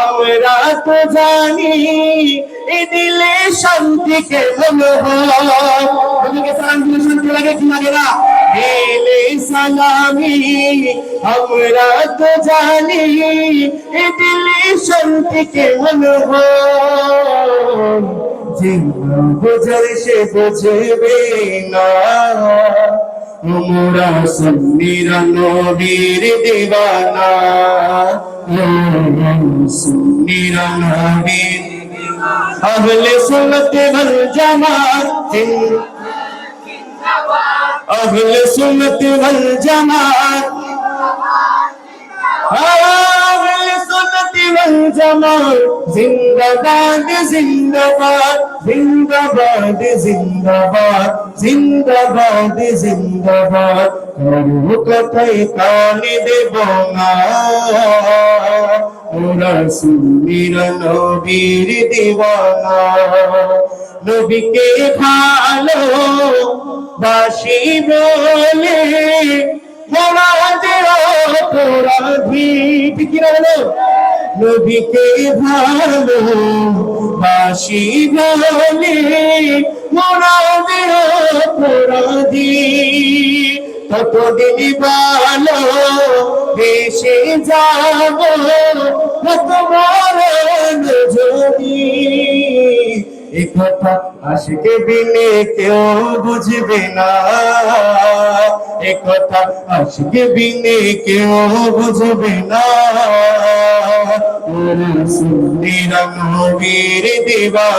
আমরা তো জানি এ দিলে শান্তি কেমন হয় ওদিকে সালাম শান্তি লাগে কি লাগে না? দিলে সালামি আমরা তো জানি এ দিলে শান্তি যে না বোঝার সে বোঝবে না মোরা সুন্নিরা নবীর দিবানা। আহলে সুন্নত ওয়াল জামাত আহলে সুন্নত ওয়াল জামাত ওয়াল জামাত জিন্দাবাদ জিন্দাবাদ জিন্দাবাদ জিন্দাবাদ জিন্দাবাদ। জিন্দাবাদ দেব না। ওরা সুন্নিরা নবীর দিওয়ানা নবীকে ভালো বাসি বলে মোরা যে অপরাধী ঠিক না নবীকে ভালো বাসি বলে মোরা যে অপরাধী কতদিন ভালো বেশে যাব কত মরণ যদি একথা আশিকে বিনে কেউ বুঝবে না। একথা আশিকে বিনে কেউ বুঝবে না। নবীর দিবা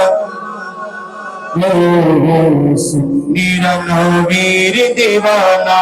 নবীর দিবানা